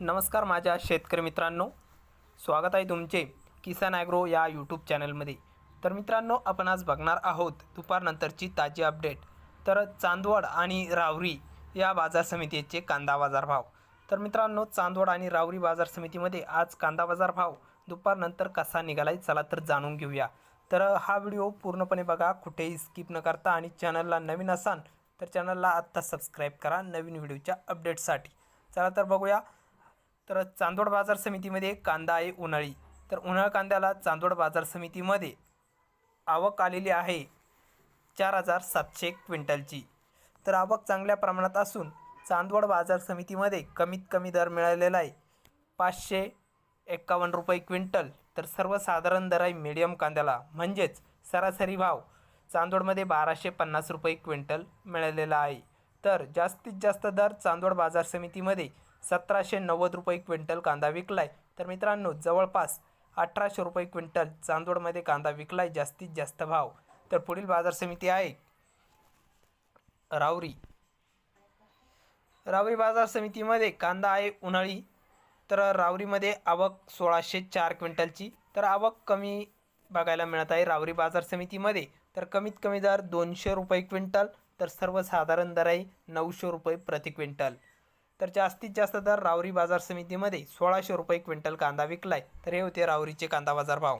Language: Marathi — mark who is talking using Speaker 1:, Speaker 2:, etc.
Speaker 1: नमस्कार माझ्या शेतकरी मित्रांनो. स्वागत आहे तुमचे किसान ॲग्रो या यूट्यूब चॅनलमध्ये. तर मित्रांनो आपण आज बघणार आहोत दुपारनंतरची ताजी अपडेट. तर चांदवड आणि रावरी या बाजार समितीचे कांदा बाजार भाव. तर मित्रांनो चांदवड आणि रावरी बाजार समितीमध्ये आज कांदा बाजार भाव दुपारनंतर कसा निघालाय चला तर जाणून घेऊया. तर हा व्हिडिओ पूर्णपणे बघा कुठेही स्किप न करता आणि चॅनलला नवीन असाल तर चॅनलला आत्ता सबस्क्राईब करा नवीन व्हिडिओच्या अपडेटसाठी. चला तर बघूया तर चांदोड बाजार समितीमध्ये कांदा आहे उन्हाळी. तर उन्हाळ कांद्याला चांदोड बाजार समितीमध्ये आवक आलेली आहे चार हजार सातशे क्विंटलची. तर आवक चांगल्या प्रमाणात असून चांदवड बाजार समितीमध्ये कमीत कमी दर मिळालेला आहे पाचशे एक्कावन्न रुपये क्विंटल. तर सर्वसाधारण दर आहे मिडियम कांद्याला. म्हणजेच सरासरी भाव चांदोडमध्ये बाराशे पन्नास रुपये क्विंटल मिळालेला आहे. तर जास्तीत जास्त दर चांदवड बाजार समितीमध्ये सतराशे नव्वद रुपये क्विंटल कांदा विकलाय. तर मित्रांनो जवळपास अठराशे रुपये क्विंटल चांदवडमध्ये कांदा विकलाय जास्तीत जास्त भाव. तर पुढील बाजार समिती आहे रावरी रावरी बाजार समितीमध्ये कांदा आहे उन्हाळी तर रावरीमध्ये आवक सोळाशे चार क्विंटलची. तर आवक कमी बघायला मिळत आहे रावरी बाजार समितीमध्ये. तर कमीत कमी दर दोनशे रुपये क्विंटल तर सर्वसाधारण दर आहे नऊशे रुपये प्रति क्विंटल. तर जास्तीत जास्त दर रावरी बाजार समितीमध्ये सोळाशे रुपये क्विंटल कांदा विकलाय. तर हे होते रावरीचे कांदा बाजार भाव.